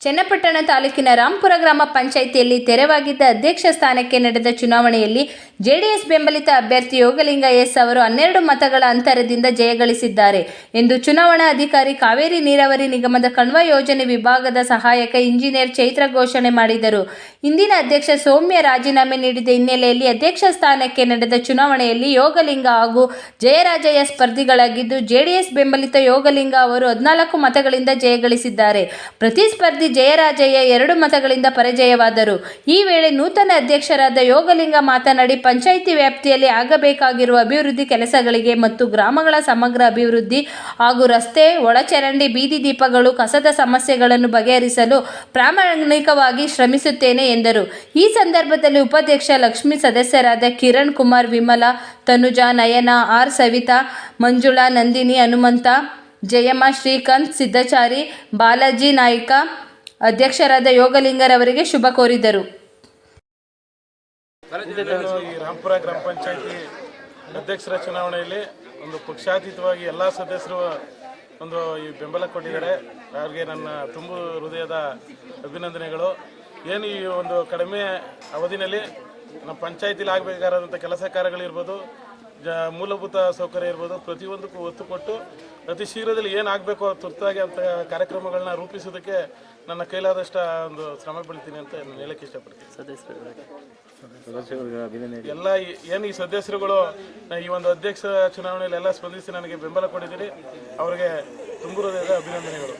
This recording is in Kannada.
ಚನ್ನಪಟ್ಟಣ ತಾಲೂಕಿನ ರಾಂಪುರ ಗ್ರಾಮ ಪಂಚಾಯಿತಿಯಲ್ಲಿ ತೆರವಾಗಿದ್ದ ಅಧ್ಯಕ್ಷ ಸ್ಥಾನಕ್ಕೆ ನಡೆದ ಚುನಾವಣೆಯಲ್ಲಿ ಜೆಡಿಎಸ್ ಬೆಂಬಲಿತ ಅಭ್ಯರ್ಥಿ ಯೋಗಲಿಂಗ ಎಸ್ ಅವರು ಹನ್ನೆರಡು ಮತಗಳ ಅಂತರದಿಂದ ಜಯಗಳಿಸಿದ್ದಾರೆ ಎಂದು ಚುನಾವಣಾ ಅಧಿಕಾರಿ ಕಾವೇರಿ ನೀರಾವರಿ ನಿಗಮದ ಕಣ್ವ ಯೋಜನೆ ವಿಭಾಗದ ಸಹಾಯಕ ಇಂಜಿನಿಯರ್ ಚೈತ್ರ ಘೋಷಣೆ ಮಾಡಿದರು. ಇಂದಿನ ಅಧ್ಯಕ್ಷ ಸೌಮ್ಯ ರಾಜೀನಾಮೆ ನೀಡಿದ ಹಿನ್ನೆಲೆಯಲ್ಲಿ ಅಧ್ಯಕ್ಷ ಸ್ಥಾನಕ್ಕೆ ನಡೆದ ಚುನಾವಣೆಯಲ್ಲಿ ಯೋಗಲಿಂಗ ಹಾಗೂ ಜಯರಾಜಯ್ಯ ಸ್ಪರ್ಧಿಗಳಾಗಿದ್ದು, ಜೆಡಿಎಸ್ ಬೆಂಬಲಿತ ಯೋಗಲಿಂಗ ಅವರು ಹದಿನಾಲ್ಕು ಮತಗಳಿಂದ ಜಯಗಳಿಸಿದ್ದಾರೆ ಪ್ರತಿಸ್ಪರ್ಧಿ ಜಯರಾಜಯ್ಯ ಎರಡು ಮತಗಳಿಂದ ಪರಾಜಯವಾದರು. ಈ ವೇಳೆ ನೂತನ ಅಧ್ಯಕ್ಷರಾದ ಯೋಗಲಿಂಗ ಮಾತನಾಡಿ ಪಂಚಾಯಿತಿ ವ್ಯಾಪ್ತಿಯಲ್ಲಿ ಆಗಬೇಕಾಗಿರುವ ಅಭಿವೃದ್ಧಿ ಕೆಲಸಗಳಿಗೆ ಮತ್ತು ಗ್ರಾಮಗಳ ಸಮಗ್ರ ಅಭಿವೃದ್ಧಿ ಹಾಗೂ ರಸ್ತೆ, ಒಳಚರಂಡಿ, ಬೀದಿ ದೀಪಗಳು, ಕಸದ ಸಮಸ್ಯೆಗಳನ್ನು ಬಗೆಹರಿಸಲು ಪ್ರಾಮಾಣಿಕವಾಗಿ ಶ್ರಮಿಸುತ್ತೇನೆ ಎಂದರು. ಈ ಸಂದರ್ಭದಲ್ಲಿ ಉಪಾಧ್ಯಕ್ಷ, ಲಕ್ಷ್ಮಿ ಸದಸ್ಯರಾದ ಕಿರಣ್ ಕುಮಾರ್ ವಿಮಲಾ, ತನುಜಾ, ನಯನ, ಆರ್ ಸವಿತಾ, ಮಂಜುಳಾ, ನಂದಿನಿ, ಹನುಮಂತ, ಜಯಮ್ಮ, ಶ್ರೀಕಾಂತ್ ಸಿದ್ದಚಾರಿ ಬಾಲಾಜಿ ನಾಯ್ಕ, ಅಧ್ಯಕ್ಷರಾದ ಯೋಗಲಿಂಗರವರಿಗೆ ಶುಭ ಕೋರಿದರು. ನಾನು ಈ ರಾಂಪುರ ಗ್ರಾಮ ಪಂಚಾಯತಿ ಅಧ್ಯಕ್ಷರ ಚುನಾವಣೆಯಲ್ಲಿ ಒಂದು ಪಕ್ಷಾತೀತವಾಗಿ ಎಲ್ಲ ಸದಸ್ಯರು ಒಂದು ಈ ಬೆಂಬಲ ಕೊಟ್ಟಿದ್ದಾರೆ. ಅವ್ರಿಗೆ ನನ್ನ ತುಂಬು ಹೃದಯದ ಅಭಿನಂದನೆಗಳು. ಏನು ಈ ಒಂದು ಕಡಿಮೆ ಅವಧಿನಲ್ಲಿ ನಮ್ಮ ಪಂಚಾಯತಿಲಿ ಆಗಬೇಕಾದಂಥ ಕೆಲಸ ಕಾರ್ಯಗಳಿರ್ಬೋದು ಜ ಮೂಲಭೂತ ಸೌಕರ್ಯ ಇರ್ಬೋದು ಪ್ರತಿಯೊಂದಕ್ಕೂ ಒತ್ತು ಕೊಟ್ಟು ಅತಿ ಶೀಘ್ರದಲ್ಲಿ ಏನಾಗಬೇಕು ತುರ್ತಾಗಿ ಅಂತ ಕಾರ್ಯಕ್ರಮಗಳನ್ನ ರೂಪಿಸೋದಕ್ಕೆ ನನ್ನ ಕೈಲಾದಷ್ಟು ಒಂದು ಶ್ರಮ ಬೀಳ್ತೀನಿ ಅಂತ ನಾನು ಹೇಳಕ್ಕೆ ಇಷ್ಟಪಡ್ತೀನಿ. ಎಲ್ಲ ಈ- ಏನು ಈ ಸದಸ್ಯರುಗಳು ಈ ಒಂದು ಅಧ್ಯಕ್ಷ ಚುನಾವಣೆಯಲ್ಲಿ ಎಲ್ಲ ಸ್ಪಂದಿಸಿ ನನಗೆ ಬೆಂಬಲ ಕೊಟ್ಟಿದ್ದೀರಿ ಅವರಿಗೆ ತುಂಬು ಹೃದಯದ ಅಭಿನಂದನೆಗಳು.